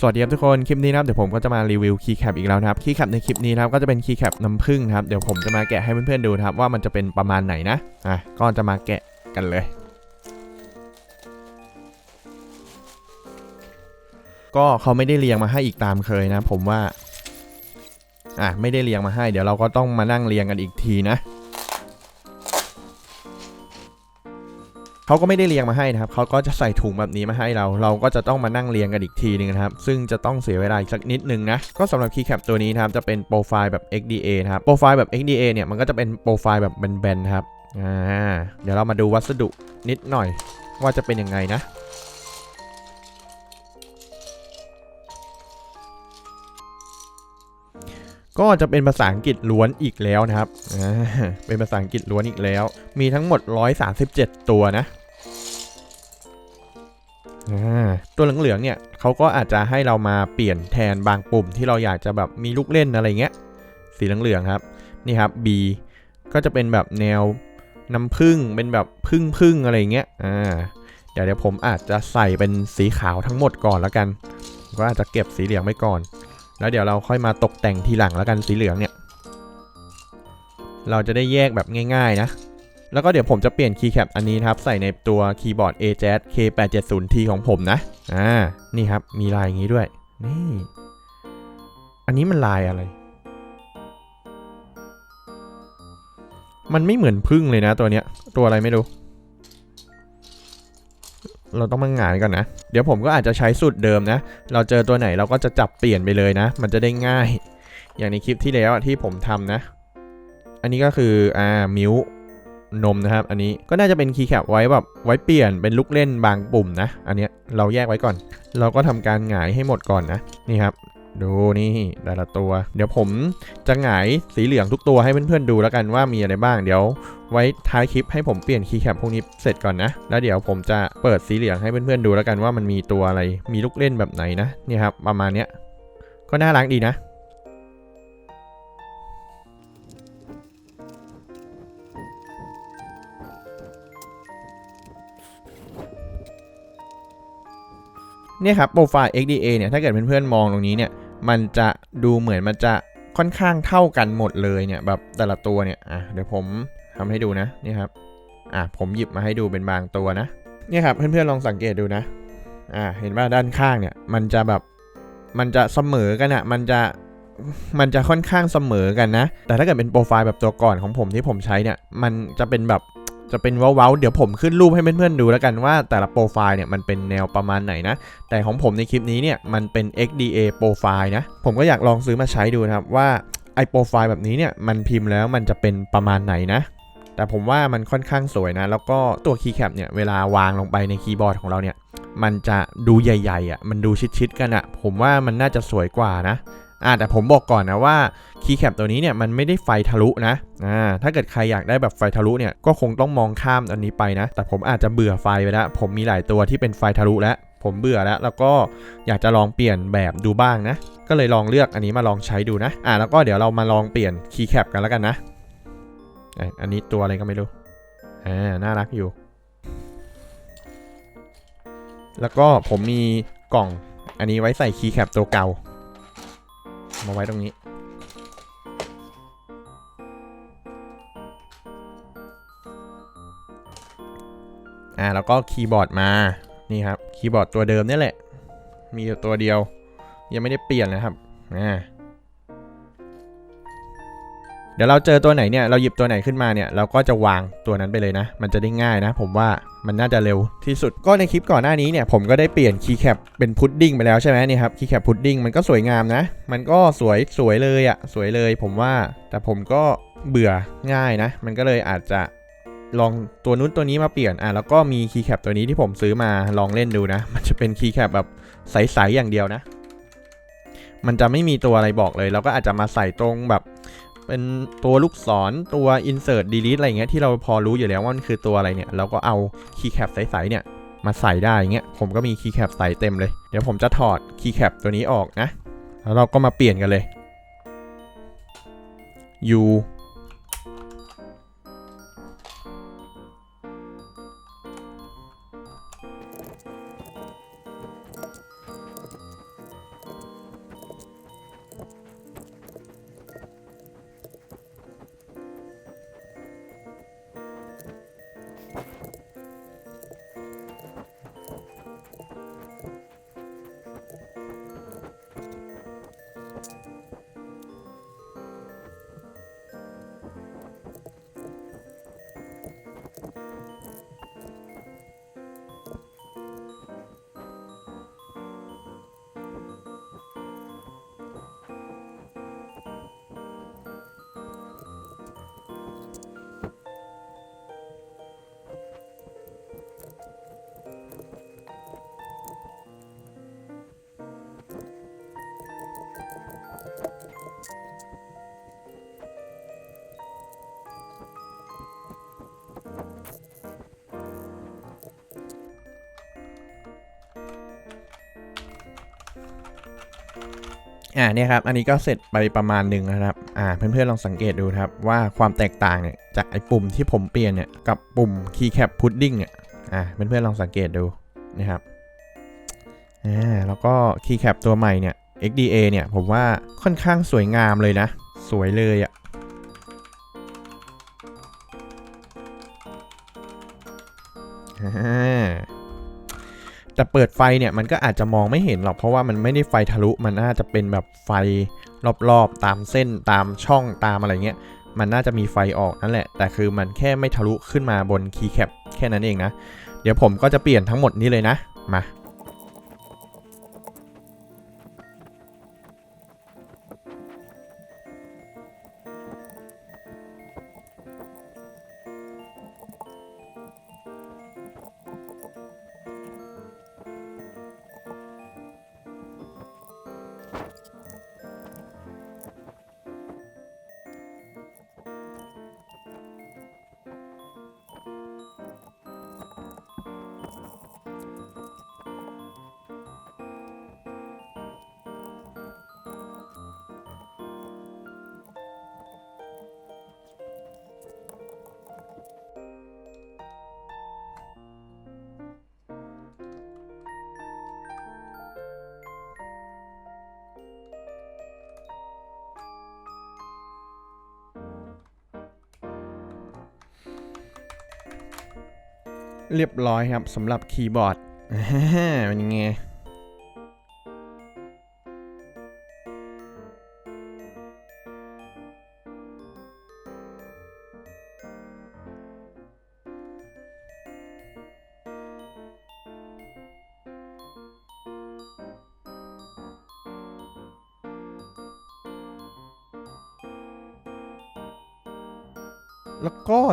สวัสดีครับทุกคน คลิปนี้นะครับเดี๋ยวผมก็จะมารีวิวคีย์แคปอีกแล้วนะครับคีย์แคปในคลิปนี้นะครับก็จะเป็นคีย์แคปน้ำผึ้งนะครับเดี๋ยวผมจะมาแกะให้เพื่อนๆดูนะครับว่ามันจะเป็นประมาณไหนนะอะก็จะมาแกะกันเลย ก็เขาไม่ได้เรียงมาให้อีกตามเคยนะ ผมว่าอะไม่ได้เรียงมาให้ เดี๋ยวเราก็ต้องมานั่งเรียงกันอีกทีนะ เขาก็ไม่ได้เรียงมาให้นะครับเขาก็จะใส่ถุงแบบนี้มาให้เรา เราก็จะต้องมานั่งเรียงกันอีกทีหนึงนะครับ ซึ่งจะต้องเสียเวลาอีกสักนิดนึงนะ ก็สำหรับคีย์แคปตัวนี้นะครับ จะเป็นโปรไฟล์แบบ XDA นะครับ โปรไฟล์แบบ XDA เนี่ยมันก็จะเป็นโปรไฟล์แบบแบนๆครับ อ่า เดี๋ยวเรามาดูวัสดุนิดหน่อย ว่าจะเป็นยังไงนะ ก็จะเป็นภาษาอังกฤษล้วนอีกแล้วนะครับ เป็นภาษาอังกฤษล้วนอีกแล้ว มีทั้งหมด 137 ตัวนะ ตัวเหลืองๆเนี่ยเขาก็อาจจะให้เรามาเปลี่ยนแทนบางปุ่มที่เราอยากจะแบบมีลูกเล่นอะไรเงี้ย สีเหลืองๆครับ นี่ครับ B ก็จะเป็นแบบแนวน้ำผึ้งเป็นแบบพึ่งพึ่งๆอะไรเงี้ย อ่า เดี๋ยวเดี๋ยวผมอาจจะใส่เป็นสีขาวทั้งหมดก่อนแล้วกัน ก็อาจจะเก็บสีเหลืองไว้ก่อน แล้วเดี๋ยวเราค่อยมาตกแต่งทีหลังแล้วกันสีเหลืองเนี่ย เราจะได้แยกแบบง่าย ๆ นะ แล้วก็เดี๋ยวผมจะเปลี่ยนคีย์แคปอันนี้ครับ ใส่ในตัวคีย์บอร์ด AJAZ K870T ของผมนะ อ่า นี่ครับ มีลายอย่างนี้ด้วย นี่ อันนี้มันลายอะไร มันไม่เหมือนพึ่งเลยนะตัวเนี้ย ตัวอะไรไม่รู้ เราต้องมาหงายก่อนนะ เดี๋ยวผมก็อาจจะใช้สูตรเดิมนะ เราเจอตัวไหนเราก็จะจับเปลี่ยนไปเลยนะ มันจะได้ง่าย อย่างในคลิปที่แล้วที่ผมทำนะ อันนี้ก็คืออ่ามิวนมนะครับ อันนี้ก็น่าจะเป็นคีย์แคปไว้แบบไว้เปลี่ยนเป็นลูกเล่นบางปุ่มนะ อันเนี้ยเราแยกไว้ก่อน เราก็ทำการหงายให้หมดก่อนนะ นี่ครับ ดูนี่แต่ละตัว เดี๋ยวผมจะหงายสีเหลืองทุกตัวให้เพื่อนๆดูแล้วกันว่ามีอะไรบ้างเดี๋ยว ไว้ท้ายคลิปให้ผมเปลี่ยนคีย์แคปพวกนี้เสร็จก่อนนะ แล้วเดี๋ยวผมจะเปิดสีเหลืองให้เพื่อนๆดูแล้วกันว่ามันมีตัวอะไรมีลูกเล่นแบบไหนนะนี่ครับประมาณเนี้ยก็น่ารักดีนะเนี่ยครับโปรไฟล์ XDA เนี่ยถ้าเกิดเพื่อนๆมองตรงนี้เนี่ย มันจะดูเหมือนมันจะค่อนข้างเท่ากันหมดเลยเนี่ยแบบแต่ละตัวเนี่ยอะเดี๋ยวผมทำให้ดูนะนี่ครับอะผมหยิบมาให้ดูเป็นบางตัวนะเนี่ยครับเพื่อนๆลองสังเกตดูนะอะเห็นว่าด้านข้างเนี่ยมันจะแบบมันจะเสมอกันอะมันจะมันจะค่อนข้างเสมอกันนะ แต่ถ้าเกิดเป็นโปรไฟล์แบบตัวก่อนของผมที่ผมใช้เนี่ย มันจะเป็นแบบ จะเป็นเว้าๆเดี๋ยวผมขึ้นรูปให้เพื่อนๆดูแล้วกันว่าแต่ละโปรไฟล์เนี่ยมันเป็นแนวประมาณไหนนะ แต่ของผมในคลิปนี้เนี่ยมันเป็น XDA โปรไฟล์นะ ผมก็อยากลองซื้อมาใช้ดูนะครับว่าไอโปรไฟล์แบบนี้เนี่ยมันพิมพ์แล้วมันจะเป็นประมาณไหนนะ แต่ผมว่ามันค่อนข้างสวยนะ แล้วก็ตัวคีย์แคปเนี่ยเวลาวางลงไปในคีย์บอร์ดของเราเนี่ยมันจะดูใหญ่ๆอะมันดูชิดๆกันอะผมว่ามันน่าจะสวยกว่านะ อ่าแต่ผมบอกก่อนนะว่าคีย์แคปตัวนี้เนี่ยมันไม่ได้ไฟทะลุนะอ่าถ้าเกิดใครอยากได้แบบไฟทะลุเนี่ยก็คงต้องมองข้ามอันนี้ไปนะ แต่ผมอาจจะเบื่อไฟไปแล้ว ผมมีหลายตัวที่เป็นไฟทะลุแล้วผมเบื่อแล้ว แล้วก็อยากจะลองเปลี่ยนแบบดูบ้างนะ ก็เลยลองเลือกอันนี้มาลองใช้ดูนะ อ่าแล้วก็เดี๋ยวเรามาลองเปลี่ยนคีย์แคปกันแล้วกันนะอะอันนี้ตัวอะไรก็ไม่รู้อ่าน่ารักอยู่ แล้วก็ผมมีกล่องอันนี้ไว้ใส่คีย์แคปตัวเก่า มาไว้ตรงนี้ อ่า แล้วก็คีย์บอร์ดมา นี่ครับ คีย์บอร์ดตัวเดิมนี่แหละ มีตัวเดียว ยังไม่ได้เปลี่ยนนะครับ อ่า เดี๋ยวเราเจอตัวไหนเนี่ยเราหยิบตัวไหนขึ้นมาเนี่ยเราก็จะวางตัวนั้นไปเลยนะ มันจะได้ง่ายนะ ผมว่ามันน่าจะเร็วที่สุดก็ในคลิปก่อนหน้านี้เนี่ยผมก็ได้เปลี่ยนคีย์แคปเป็นพุดดิ้งไปแล้วใช่ไหมนี่ครับคีย์แคปพุดดิ้งมันก็สวยงามนะ มันก็สวยสวยเลยอะสวยเลยผมว่า แต่ผมก็เบื่อง่ายนะ มันก็เลยอาจจะลองตัวนู้นตัวนี้มาเปลี่ยนอะแล้วก็มีคีย์แคปตัวนี้ที่ผมซื้อมาลองเล่นดูนะ มันจะเป็นคีย์แคปแบบใสๆอย่างเดียวนะ มันจะไม่มีตัวอะไรบอกเลย เราก็อาจจะมาใส่ตรงแบบ เป็นตัวลูกศรตัว insert delete อะไรเงี้ยที่เราพอรู้อยู่แล้วว่ามันคือตัวอะไรเนี่ย เราก็เอาคีย์แคปใสๆเนี่ยมาใส่ได้อย่างเงี้ยผมก็มีคีย์แคปใส่เต็มเลย เดี๋ยวผมจะถอดคีย์แคปตัวนี้ออกนะ แล้วเราก็มาเปลี่ยนกันเลย U อ่าเนี่ยครับ อันนี้ก็เสร็จไปประมาณหนึ่งนะครับ อ่าเพื่อนๆลองสังเกตดูครับว่าความแตกต่างเนี่ยจากไอ้ปุ่มที่ผมเปลี่ยนเนี่ยกับปุ่ม keycap pudding เนี่ย อ่าเพื่อนๆลองสังเกตดูนะครับ อ่าแล้วก็ keycap ตัวใหม่เนี่ย XDA เนี่ยผมว่าค่อนข้างสวยงามเลยนะ สวยเลยอะอ่า แต่เปิดไฟเนี่ยมันก็อาจจะมองไม่เห็นหรอกเพราะว่ามันไม่ได้ไฟทะลุมันน่าจะเป็นแบบไฟรอบๆ ตามเส้นตามช่องตามอะไรเงี้ยมันน่าจะมีไฟออกนั่นแหละ แต่คือมันแค่ไม่ทะลุขึ้นมาบนคีย์แคปแค่นั้นเองนะ เดี๋ยวผมก็จะเปลี่ยนทั้งหมดนี้เลยนะ มา เรียบร้อยครับสำหรับคีย์บอร์ดเป็นยังไง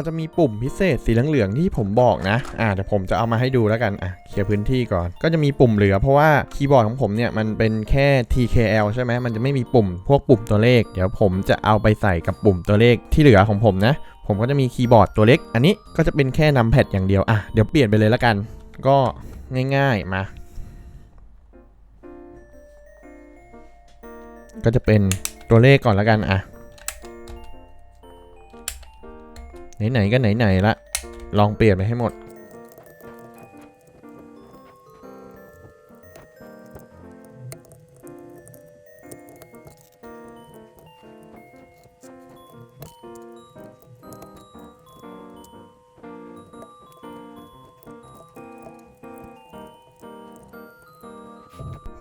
จะมีปุ่มพิเศษสีเหลืองๆที่ผมบอกนะ อ่าเดี๋ยวผมจะเอามาให้ดูแล้วกัน อะเคลียร์พื้นที่ก่อน ก็จะมีปุ่มเหลือเพราะว่าคีย์บอร์ดของผมเนี่ยมันเป็นแค่ TKL ใช่ไหมมันจะไม่มีปุ่มพวกปุ่มตัวเลข เดี๋ยวผมจะเอาไปใส่กับปุ่มตัวเลขที่เหลือของผมนะ ผมก็จะมีคีย์บอร์ดตัวเล็ก อันนี้ก็จะเป็นแค่นำแพดอย่างเดียว อะเดี๋ยวเปลี่ยนไปเลยแล้วกัน ก็ง่ายๆมา ก็จะเป็นตัวเลขก่อนแล้วกันอะ ไหนๆก็ไหนๆละลองเปลี่ยนไปให้หมด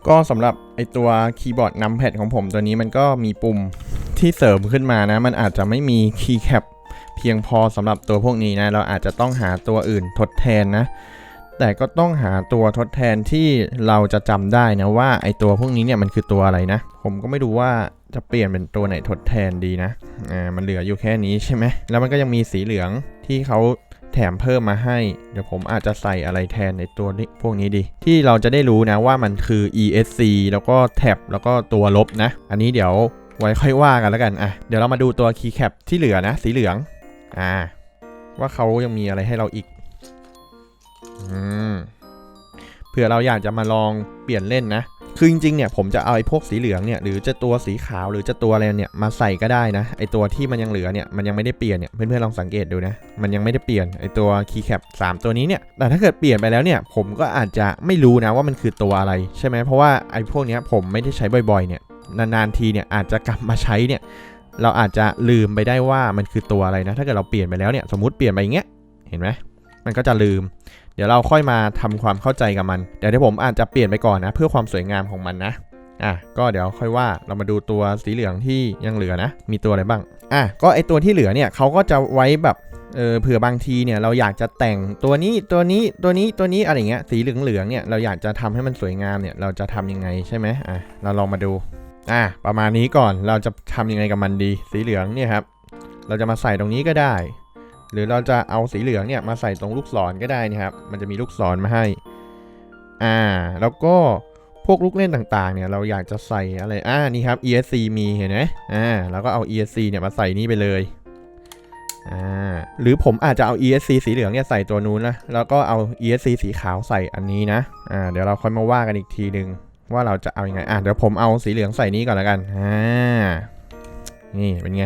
ก็สำหรับไอตัวคีย์บอร์ดนัมแพดของผมตัวนี้มันก็มีปุ่มที่เสริมขึ้นมานะ มันอาจจะไม่มีคีย์แคป พียงพอสำหรับตัวพวกนี้นะ เราอาจจะต้องหาตัวอื่นทดแทนนะ แต่ก็ต้องหาตัวทดแทนที่เราจะจำได้นะว่าไอตัวพวกนี้เนี่ยมันคือตัวอะไรนะ ผมก็ไม่รู้ว่าจะเปลี่ยนเป็นตัวไหนทดแทนดีนะอ่ามันเหลืออยู่แค่นี้ใช่ไหมแล้วมันก็ยังมีสีเหลืองที่เขาแถมเพิ่มมาให้ เดี๋ยวผมอาจจะใส่อะไรแทนในตัวนี้พวกนี้ดี ที่เราจะได้รู้นะว่ามันคือ ESC แล้วก็แท็บแล้วก็ตัวลบนะ อันนี้เดี๋ยวไว้ค่อยว่ากันแล้วกันอะเดี๋ยวเรามาดูตัว keycap ที่เหลือนะ สีเหลือง อ่า ว่าเขายังมีอะไรให้เราอีก อืมเผื่อเราอยากจะมาลองเปลี่ยนเล่นนะ คือจริงๆเนี่ยผมจะเอาไอ้พวกสีเหลืองเนี่ยหรือจะตัวสีขาวหรือจะตัวอะไรเนี่ยมาใส่ก็ได้นะไอ้ตัวที่มันยังเหลือเนี่ยมันยังไม่ได้เปลี่ยนเนี่ยเพื่อนๆลองสังเกตดูนะมันยังไม่ได้เปลี่ยนไอ้ตัว keycap 3ตัวนี้เนี่ยแต่ถ้าเกิดเปลี่ยนไปแล้วเนี่ยผมก็อาจจะไม่รู้นะว่ามันคือตัวอะไรใช่ไหมเพราะว่าไอ้พวกเนี้ยผมไม่ได้ใช้บ่อยๆเนี่ยนานๆทีเนี่ยอาจจะกลับมาใช้เนี่ย เราอาจจะลืมไปได้ว่ามันคือตัวอะไรนะ ถ้าเกิดเราเปลี่ยนไปแล้วเนี่ย สมมติเปลี่ยนไปอย่างเงี้ย เห็นไหม มันก็จะลืม เดี๋ยวเราค่อยมาทำความเข้าใจกับมัน เดี๋ยวที่ผมอาจจะเปลี่ยนไปก่อนนะ เพื่อความสวยงามของมันนะ อะ ก็เดี๋ยวค่อยว่า เรามาดูตัวสีเหลืองที่ยังเหลือนะ มีตัวอะไรบ้าง อะ ก็ไอตัวที่เหลือเนี่ยเขาก็จะไว้แบบ เออ เผื่อบางทีเนี่ยเราอยากจะแต่งตัวนี้ ตัวนี้ ตัวนี้ ตัวนี้อะไรเงี้ย สีเหลืองๆเนี่ย เราอยากจะทำให้มันสวยงามเนี่ย เราจะทำยังไงใช่ไหมอะ เราลองมาดู อะประมาณนี้ก่อนเราจะทำยังไงกับมันดี สีเหลืองเนี่ยครับ เราจะมาใส่ตรงนี้ก็ได้ หรือเราจะเอาสีเหลืองเนี่ยมาใส่ตรงลูกศรก็ได้นะครับ มันจะมีลูกศรมาให้ อ่า แล้วก็พวกลูกเล่นต่างๆ เนี่ยเราอยากจะใส่อะไรอ่านี่ครับ ESC มีเห็นไหมอ่าแล้วก็เอา ESC เนี่ยมาใส่นี่ไปเลยอ่าหรือผมอาจจะเอา ESC สีเหลืองเนี่ยใส่ตัวนู้นนะแล้วก็เอา ESC สีขาวใส่อันนี้นะอ่าเดี๋ยวเราค่อยมาว่ากันอีกทีหนึ่ง ว่าเราจะเอาอยัางไงอะเดี๋ยวผมเอาสีเหลืองใส่นี้ก่อนแล้วกันอ่านี่เป็นไง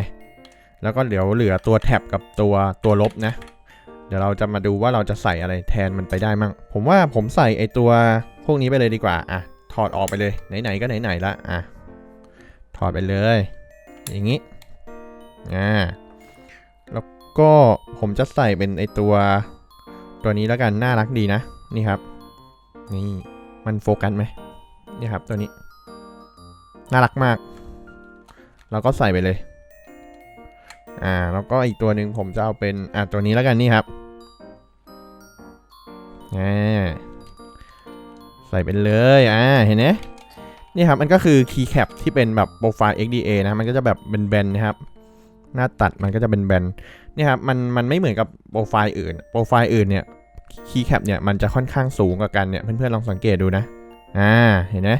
แล้วก็เดี๋ยวเหลือตัวแท็บกับตัวตัวลบนะ เดี๋ยวเราจะมาดูว่าเราจะใส่อะไรแทนมันไปได้มั่ง ผมว่าผมใส่ไอตัวพวกนี้ไปเลยดีกว่าอะถอดออกไปเลยไหนๆก็ไหนๆละอะถอดไปเลย อย่างนี้อ่าแล้วก็ผมจะใส่เป็นไอตัวตัวนี้แล้วกันน่ารักดีนะ นี่ครับ นี่มันโฟกัสไหม นี่ครับตัวนี้ น่ารักมาก เราก็ใส่ไปเลย อ่า แล้วก็อีกตัวหนึ่งผมจะเอาเป็น อ่าตัวนี้แล้วกันนี่ครับอ่าใส่ไปเลย อ่า เห็นไหมนี่ครับ มันก็คือ keycap ที่เป็นแบบโปรไฟล์ XDA นะ มันก็จะแบบเป็นแบนนะครับ หน้าตัดมันก็จะเป็นแบนนี่ครับ มัน มันไม่เหมือนกับโปรไฟล์อื่น โปรไฟล์อื่นเนี่ย keycap เนี่ย มันจะค่อนข้างสูงกว่ากันเนี่ย เพื่อนๆ ลองสังเกตดูนะ อ่าเห็นไหม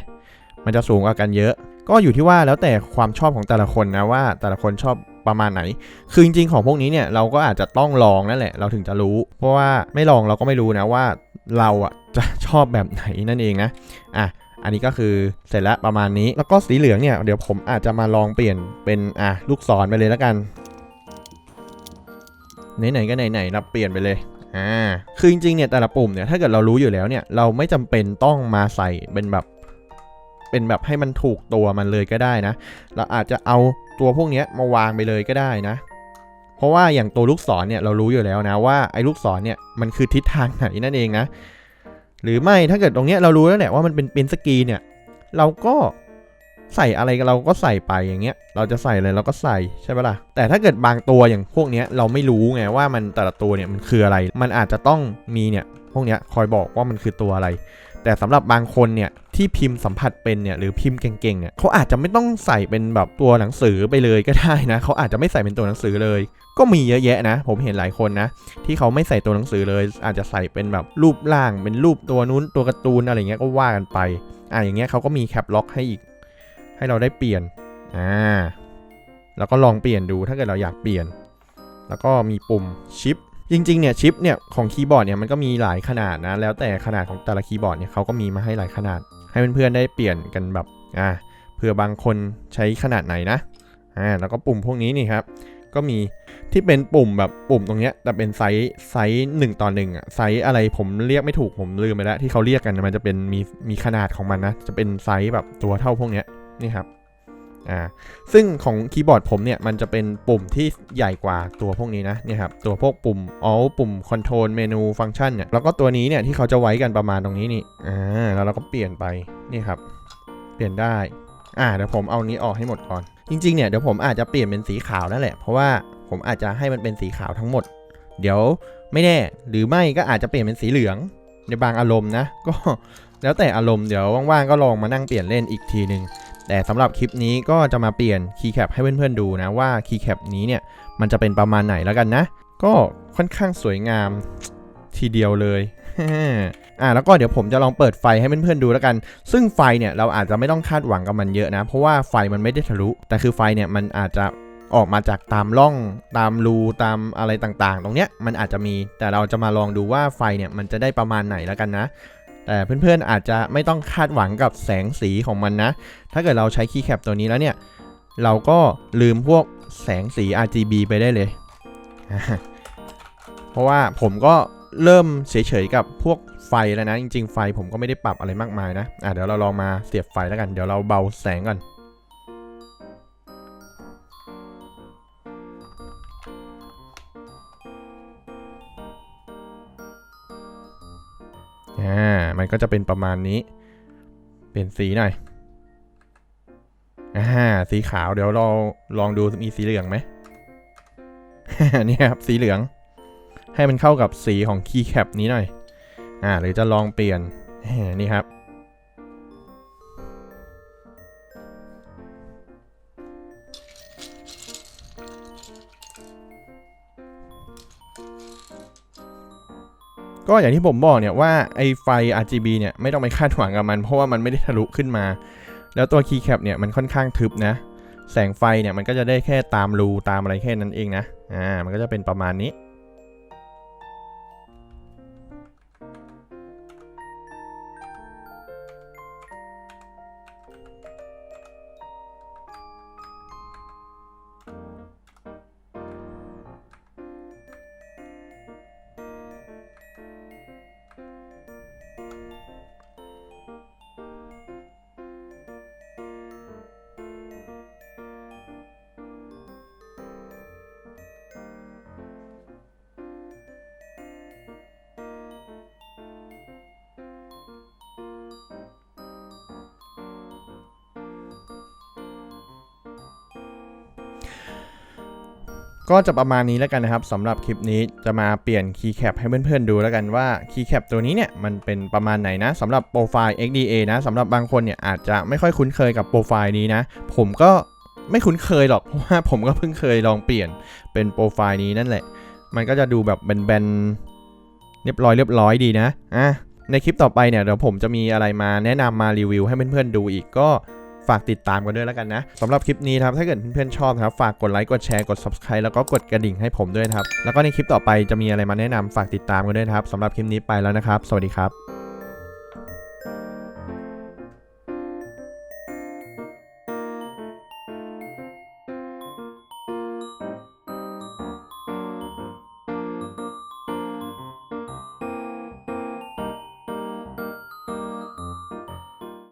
มันจะสูงกว่ากันเยอะ ก็อยู่ที่ว่าแล้วแต่ความชอบของแต่ละคนนะว่าแต่ละคนชอบประมาณไหน คือจริงๆของพวกนี้เนี่ยเราก็อาจจะต้องลองนั่นแหละ เราถึงจะรู้ เพราะว่าไม่ลองเราก็ไม่รู้นะว่าเราอะจะชอบแบบไหนนั่นเองนะอะอันนี้ก็คือเสร็จแล้วประมาณนี้ แล้วก็สีเหลืองเนี่ยเดี๋ยวผมอาจจะมาลองเปลี่ยนเป็นอะลูกศรไปเลยแล้วกันไหนๆก็ไหนๆเราเปลี่ยนไปเลย อ่าคือจริงๆเนี่ยแต่ละปุ่มเนี่ยถ้าเกิดเรารู้อยู่แล้วเนี่ยเราไม่จำเป็นต้องมาใส่เป็นแบบเป็นแบบให้มันถูกตัวมันเลยก็ได้นะ เราอาจจะเอาตัวพวกนี้มาวางไปเลยก็ได้นะ เพราะว่าอย่างตัวลูกศรเนี่ยเรารู้อยู่แล้วนะว่าไอ้ลูกศรเนี่ยมันคือทิศทางไหนนั่นเองนะ หรือไม่ถ้าเกิดตรงเนี้ยเรารู้แล้วแหละว่ามันเป็นเป็นสกีเนี่ย เราก็ ใส่อะไรเราก็ใส่ไปอย่างเงี้ย เราจะใส่อะไรเราก็ใส่ใช่ปะล่ะ แต่ถ้าเกิดบางตัวอย่างพวกเนี้ยเราไม่รู้ไงว่ามันแต่ละตัวเนี่ยมันคืออะไร มันอาจจะต้องมีเนี่ยพวกเนี้ยคอยบอกว่ามันคือตัวอะไร แต่สำหรับบางคนเนี่ยที่พิมพ์สัมผัสเป็นเนี่ยหรือพิมพ์เก่งๆเนี่ยเขาอาจจะไม่ต้องใส่เป็นแบบตัวหนังสือไปเลยก็ได้นะเขาอาจจะไม่ใส่เป็นตัวหนังสือเลย ก็มีเยอะแยะนะ ผมเห็นหลายคนนะ ที่เขาไม่ใส่ตัวหนังสือเลย อาจจะใส่เป็นแบบรูปร่างเป็นรูปตัวนู้นตัวการ์ตูนอะไรเงี้ยก็ว่ากันไปอ่าอย่างเงี้ยเขาก็มีแคปล็อกให้อีก ให้เราได้เปลี่ยนอ่าแล้วก็ลองเปลี่ยนดูถ้าเกิดเราอยากเปลี่ยน แล้วก็มีปุ่มชิปจริงๆเนี่ยชิปเนี่ยของคีย์บอร์ดเนี่ยมันก็มีหลายขนาดนะแล้วแต่ขนาดของแต่ละคีย์บอร์ดเนี่ยเขาก็มีมาให้หลายขนาด ให้เพื่อนๆได้เปลี่ยนกันแบบอ่าเผื่อบางคนใช้ขนาดไหนนะอ่าแล้วก็ปุ่มพวกนี้นี่ครับก็มีที่เป็นปุ่มแบบปุ่มตรงเนี้ยแต่เป็นไซส์ไซส์หนึ่งต่อหนึ่งอะไซส์อะไรผมเรียกไม่ถูกผมลืมไปแล้วที่เขาเรียกกันมันจะเป็นมีมีขนาดของมันนะจะเป็นไซส์แบบตัวเท่าพวกเนี้ย นี่ครับอ่าซึ่งของคีย์บอร์ดผมเนี่ยมันจะเป็นปุ่มที่ใหญ่กว่าตัวพวกนี้นะเนี่ยครับตัวพวกปุ่ม alt ปุ่ม control เมนูฟังก์ชันเนี่ยแล้วก็ตัวนี้เนี่ยที่เขาจะไว้กันประมาณตรงนี้นี่อ่าแล้วเราก็เปลี่ยนไปนี่ครับ เปลี่ยนได้อ่าเดี๋ยวผมเอานี้ออกให้หมดก่อน จริงๆเนี่ยเดี๋ยวผมอาจจะเปลี่ยนเป็นสีขาวนั่นแหละเพราะว่าผมอาจจะให้มันเป็นสีขาวทั้งหมด เดี๋ยวไม่แน่หรือไม่ก็อาจจะเปลี่ยนเป็นสีเหลืองในบางอารมณ์นะก็แล้วแต่อารมณ์เดี๋ยวว่างๆก็ลองมานั่งเปลี่ยนเล่นอีกทีหนึ่ง แต่สำหรับคลิปนี้ก็จะมาเปลี่ยนคีย์แคปให้เพื่อนๆดูนะว่าคีย์แคปนี้เนี่ยมันจะเป็นประมาณไหนแล้วกันนะ ก็ค่อนข้างสวยงามทีเดียวเลยอ่าแล้วก็เดี๋ยวผมจะลองเปิดไฟให้เพื่อนๆดูแล้วกัน ซึ่งไฟเนี่ยเราอาจจะไม่ต้องคาดหวังกับมันเยอะนะ เพราะว่าไฟมันไม่ได้ทะลุ แต่คือไฟเนี่ยมันอาจจะออกมาจากตามร่องตามรูตามอะไรต่างๆ ตรงเนี้ยมันอาจจะมีแต่เราจะมาลองดูว่าไฟเนี่ยมันจะได้ประมาณไหนแล้วกันนะ แต่เพื่อนๆอาจจะไม่ต้องคาดหวังกับแสงสีของมันนะ ถ้าเกิดเราใช้คีย์แคปตัวนี้แล้วเนี่ย เราก็ลืมพวกแสงสี RGB ไปได้เลย เพราะว่าผมก็เริ่มเฉยๆกับพวกไฟแล้วนะ จริงๆ ไฟผมก็ไม่ได้ปรับอะไรมากมายนะ อะเดี๋ยวเราลองมาเสียบไฟแล้วกัน เดี๋ยวเราเบาแสงก่อน อ่า มันก็จะเป็นประมาณนี้ เปลี่ยนสีหน่อย อ่า สีขาวเดี๋ยวเราลองดูมีสีเหลืองไหมนี่ครับ สีเหลือง ให้มันเข้ากับสีของคีย์แคปนี้หน่อย อ่า หรือจะลองเปลี่ยนนี่ครับ ก็อย่างที่ผมบอกเนี่ยว่าไอไฟ RGB เนี่ยไม่ต้องไปคาดหวังกับมัน เพราะว่ามันไม่ได้ทะลุขึ้นมา แล้วตัวคีย์แคปเนี่ยมันค่อนข้างทึบนะ แสงไฟเนี่ยมันก็จะได้แค่ตามรูตามอะไรแค่นั้นเองนะ อ่า มันก็จะเป็นประมาณนี้ ก็จะประมาณนี้แล้วกันนะครับสำหรับคลิปนี้จะมาเปลี่ยนคีย์แคปให้เพื่อนๆดูแล้วกันว่าคีย์แคปตัวนี้เนี่ยมันเป็นประมาณไหนนะสำหรับโปรไฟล์ XDA นะสำหรับบางคนเนี่ยอาจจะไม่ค่อยคุ้นเคยกับโปรไฟล์นี้นะ ผมก็ไม่คุ้นเคยหรอกเพราะว่าผมก็เพิ่งเคยลองเปลี่ยนเป็นโปรไฟล์นี้นั่นแหละ มันก็จะดูแบบแบนๆเรียบร้อยเรียบร้อยดีนะอะในคลิปต่อไปเนี่ยเดี๋ยวผมจะมีอะไรมาแนะนำมารีวิวให้เพื่อนๆดูอีกก็ ฝากติดตามกันด้วยแล้วกันนะสำหรับคลิปนี้ครับถ้าเกิดเพื่อนๆชอบนะครับฝากกดไลค์กดแชร์กด subscribe แล้วก็กดกระดิ่งให้ผมด้วยครับแล้วก็ในคลิปต่อไปจะมีอะไรมาแนะนำฝากติดตามกันด้วยครับสำหรับคลิปนี้ไปแล้วนะครับ สวัสดีครับ